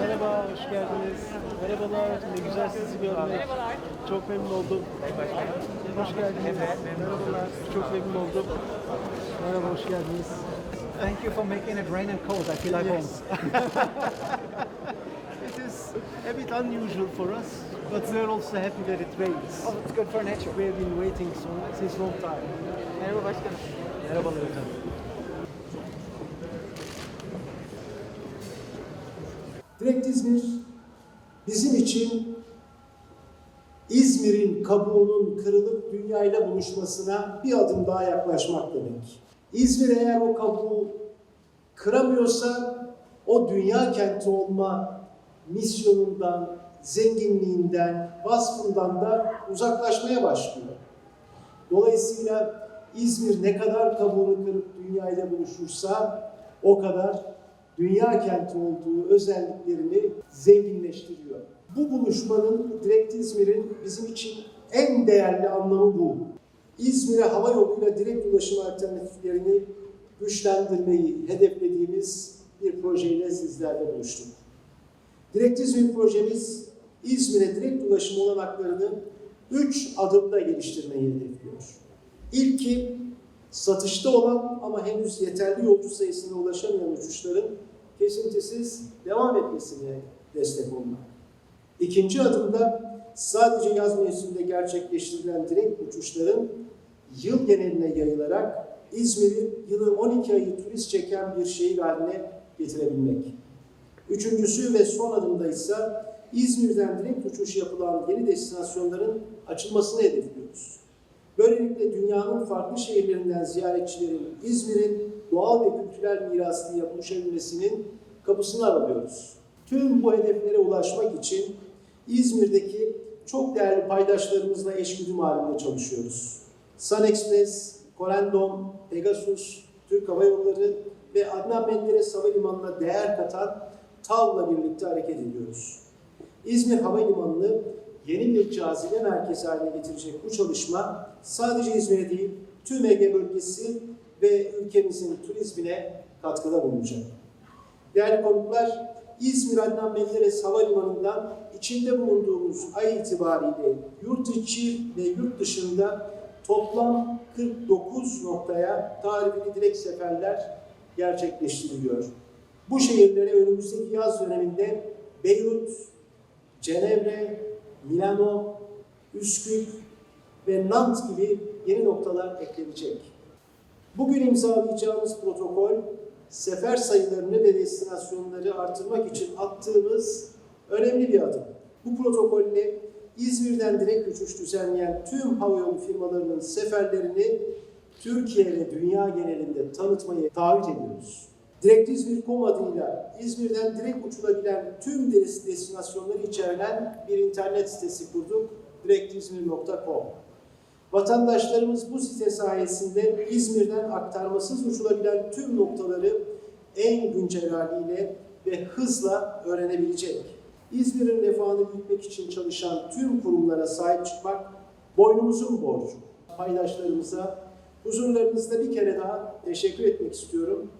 Merhaba, hoş geldiniz. Merhabalar, ne güzel sizi görmek. Merhabalar. Çok memnun oldum. Hoş geldiniz. Merhabalar, çok memnun oldum. Merhaba, hoş geldiniz. Thank you for making it rain and cold. I feel like Yes. it is a bit unusual for us, but we're also happy that it rains. Oh, it's good for nature. We have been waiting so, since long time. Merhaba başkanım. Merhabalar hocam. Direkt İzmir bizim için İzmir'in kabuğunun kırılıp dünyayla buluşmasına bir adım daha yaklaşmak demek. İzmir eğer o kabuğu kıramıyorsa o dünya kenti olma misyonundan, zenginliğinden, vasfından da uzaklaşmaya başlıyor. Dolayısıyla İzmir ne kadar kabuğunu kırıp dünyayla buluşursa o kadar dünya kenti olduğu özelliklerini zenginleştiriyor. Bu buluşmanın direkt İzmir'in bizim için en değerli anlamı bu. İzmir'e hava yoluyla direkt ulaşım alternatiflerini güçlendirmeyi hedeflediğimiz bir projeyle sizlerle buluştuk. Direkt İzmir projemiz İzmir'e direkt ulaşım olanaklarını 3 adımda geliştirmeyi hedefliyor. İlki satışta olan ama henüz yeterli yolcu sayısına ulaşamayan uçuşların kesintisiz devam etmesine destek olmak. İkinci adımda sadece yaz mevsiminde gerçekleştirilen direkt uçuşların yıl geneline yayılarak İzmir'i yılın 12 ayı turist çeken bir şehir haline getirebilmek. Üçüncüsü ve son adımda ise İzmir'den direkt uçuş yapılan yeni destinasyonların açılmasını hedefliyoruz. Böylelikle dünyanın farklı şehirlerinden ziyaretçilerin İzmir'in doğal ve kültürel mirasıyla buluşabilmesinin kapısını aralıyoruz. Tüm bu hedeflere ulaşmak için İzmir'deki çok değerli paydaşlarımızla eşgüdüm halinde çalışıyoruz. Sun Express, Corendon, Pegasus, Türk Hava Yolları ve Adnan Menderes Havalimanı'na değer katan TAV'la birlikte hareket ediyoruz. İzmir Havalimanı'nı yeni bir cazibe merkezi haline getirecek bu çalışma sadece İzmir'e değil tüm Ege bölgesi ve ülkemizin turizmine katkıda bulunacak. Değerli konuklar, İzmir Adnan Menderes Havalimanı'ndan içinde bulunduğumuz ay itibariyle yurt içi ve yurt dışında toplam 49 noktaya tarifeli direkt seferler gerçekleştiriliyor. Bu şehirlere önümüzdeki yaz döneminde Beyrut, Cenevre, Milano, Üsküp ve Nant gibi yeni noktalar eklenecek. Bugün imzalayacağımız protokol, sefer sayılarını ve destinasyonları artırmak için attığımız önemli bir adım. Bu protokolle İzmir'den direkt uçuş düzenleyen tüm havayolu firmalarının seferlerini Türkiye ve dünya genelinde tanıtmayı taahhüt ediyoruz. Direkt İzmir.com adıyla İzmir'den direkt uçulabilen tüm deniz destinasyonları içeren bir internet sitesi kurduk. direktizmir.com Vatandaşlarımız bu site sayesinde İzmir'den aktarmasız uçulabilen tüm noktaları en güncel haliyle ve hızla öğrenebilecek. İzmir'in refahını büyütmek için çalışan tüm kurumlara sahip çıkmak boynumuzun borcu. Paydaşlarımıza huzurlarınızda bir kere daha teşekkür etmek istiyorum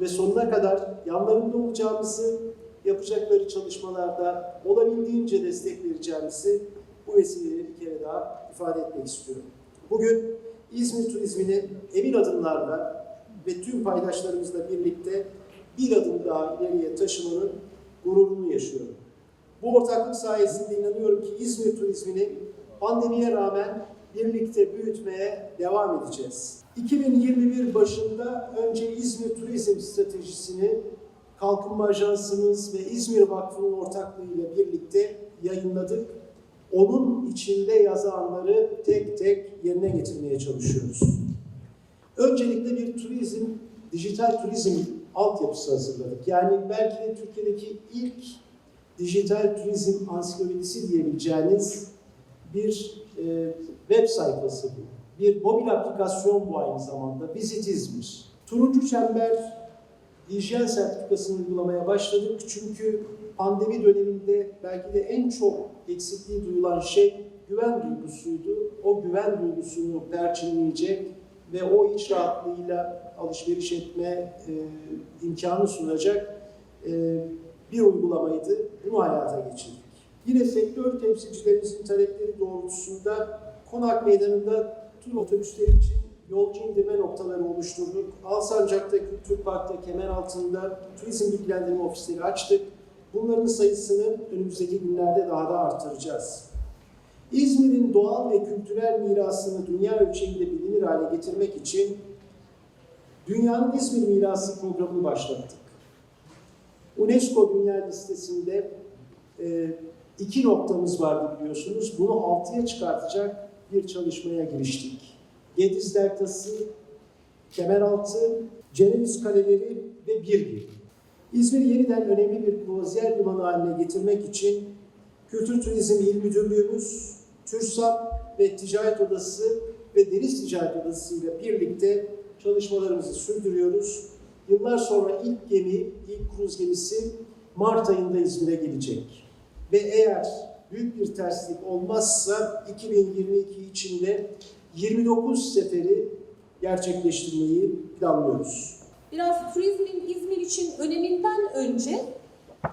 ve sonuna kadar yanlarında olacağımızı, yapacakları çalışmalarda olabildiğince destek vereceğimizi bu vesileyle bir kere daha ifade etmek istiyorum. Bugün İzmir turizmini emin adımlarla ve tüm paydaşlarımızla birlikte bir adım daha ileriye taşımanın gururunu yaşıyorum. Bu ortaklık sayesinde inanıyorum ki İzmir turizmini pandemiye rağmen birlikte büyütmeye devam edeceğiz. 2021 başında önce İzmir Turizm Stratejisini Kalkınma Ajansımız ve İzmir Vakfı'nın ortaklığıyla birlikte yayınladık. Onun içinde yazanları tek tek yerine getirmeye çalışıyoruz. Öncelikle bir turizm, dijital turizm altyapısı hazırladık. Yani belki de Türkiye'deki ilk dijital turizm ansiklopedisi diyebileceğiniz bir e, web sayfası bu. Bir mobil aplikasyon bu aynı zamanda. Visit. Turuncu Çember hijyen sertifikasını uygulamaya başladık. Çünkü pandemi döneminde belki de en çok eksikliği duyulan şey güven duygusuydu. O güven duygusunu perçinleyecek ve o iç rahatlığıyla alışveriş etme e, imkanı sunacak e, bir uygulamaydı. Bunu hayata geçirdik. Yine sektör temsilcilerimizin talepleri doğrultusunda Konak Meydanı'nda tur otobüsleri için yolcu indirme noktaları oluşturduk. Alsancak'ta, Kültür Park'ta, Kemeraltı'nda turizm bilgilendirme ofisleri açtık. Bunların sayısını önümüzdeki günlerde daha da artıracağız. İzmir'in doğal ve kültürel mirasını dünya ölçeğinde bilinir hale getirmek için Dünyanın İzmir Mirası programını başlattık. UNESCO Dünya Listesi'nde e, iki noktamız vardı biliyorsunuz. Bunu altıya çıkartacak bir çalışmaya giriştik. Gediz Deltası, Kemeraltı, Ceneviz Kaleleri ve Birgi. İzmir'i yeniden önemli bir kruvaziyer limanı haline getirmek için Kültür Turizm İl Müdürlüğümüz, TÜRSAP ve Ticaret Odası ve Deniz Ticaret Odası ile birlikte çalışmalarımızı sürdürüyoruz. Yıllar sonra ilk gemi, ilk kruz gemisi Mart ayında İzmir'e gelecek. Ve eğer büyük bir terslik olmazsa 2022 içinde 29 seferi gerçekleştirmeyi planlıyoruz. biraz turizmin İzmir için öneminden önce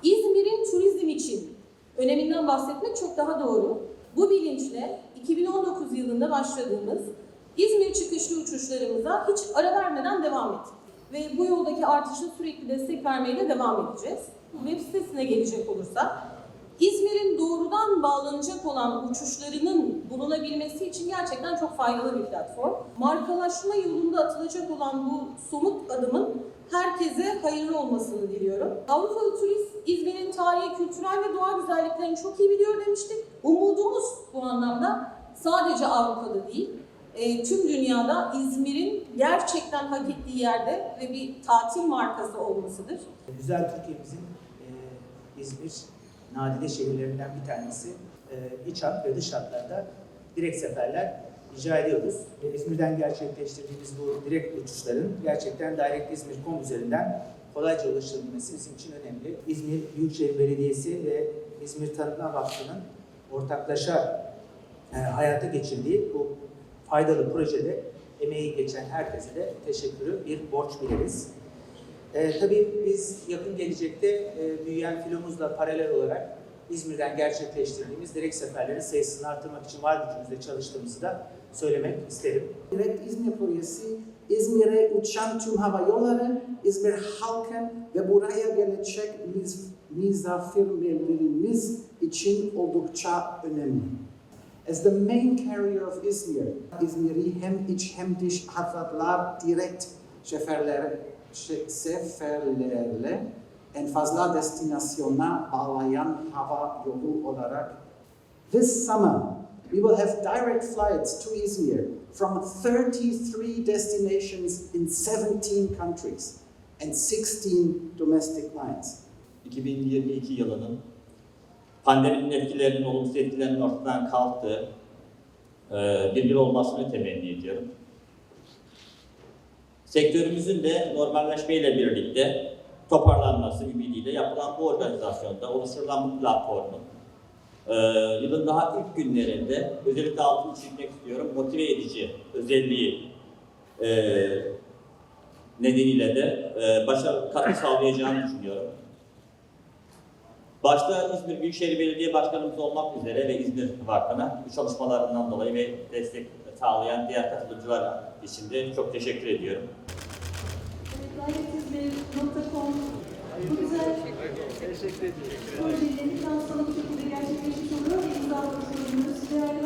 İzmir'in turizm için öneminden bahsetmek çok daha doğru. Bu bilinçle 2019 yılında başladığımız İzmir çıkışlı uçuşlarımıza hiç ara vermeden devam ettik. Ve bu yoldaki artışa sürekli destek vermeye de devam edeceğiz. Web sitesine gelecek olursak, İzmir'in doğrudan bağlanacak olan uçuşlarının bulunabilmesi için gerçekten çok faydalı bir platform. Markalaşma yolunda atılacak olan bu somut adımın herkese hayırlı olmasını diliyorum. Avrupalı turist İzmir'in tarihi, kültürel ve doğa güzelliklerini çok iyi biliyor demiştik. Umudumuz bu anlamda sadece Avrupa'da değil, e, tüm dünyada İzmir'in gerçekten hak ettiği yerde ve bir tatil markası olmasıdır. Güzel Türkiye'mizin e, İzmir nadide şehirlerinden bir tanesi. E, iç hat ve dış hatlarda direkt seferler icra ediyoruz. E, İzmir'den gerçekleştirdiğimiz bu direkt uçuşların gerçekten Direct İzmir.com üzerinden kolayca ulaşılabilmesi bizim için önemli. İzmir Büyükşehir Belediyesi ve İzmir Tanıtma Vakfı'nın ortaklaşa e, hayata geçirdiği bu faydalı projede emeği geçen herkese de teşekkürü bir borç biliriz. Ee, tabii biz yakın gelecekte e, büyüyen filomuzla paralel olarak İzmir'den gerçekleştirdiğimiz direkt seferlerin sayısını artırmak için var gücümüzle çalıştığımızı da söylemek isterim. Direkt İzmir projesi İzmir'e uçan tüm hava yolları, İzmir halkın ve buraya gelecek mis- misafirlerimiz için oldukça önemli. As the main carrier of Izmir, İzmir'i hem iç hem dış hatlarla direkt seferler, şe- seferlerle en fazla destinasyona bağlayan hava yolu olarak This summer, we will have direct flights to Izmir from 33 destinations in 17 countries and 16 domestic lines. 2022 yılının pandeminin etkilerinin, olumsuz etkilerinin ortadan kalktığı bir yıl olmasını temenni ediyorum. Sektörümüzün de normalleşmeyle birlikte toparlanması ümidiyle yapılan bu organizasyonda oluşturulan bu platformun e, yılın daha ilk günlerinde özellikle altını çizmek istiyorum motive edici özelliği e, nedeniyle de e, başarı katkı sağlayacağını düşünüyorum. Başta İzmir Büyükşehir Belediye Başkanımız olmak üzere ve İzmir Vakfı'na bu çalışmalarından dolayı ve destek sağlayan diğer katılımcılar için de çok teşekkür ediyorum. Gayretizmir.com bu güzel projelerin lansmanı bu şekilde gerçekleşmiş oluyor. Ve imza yolu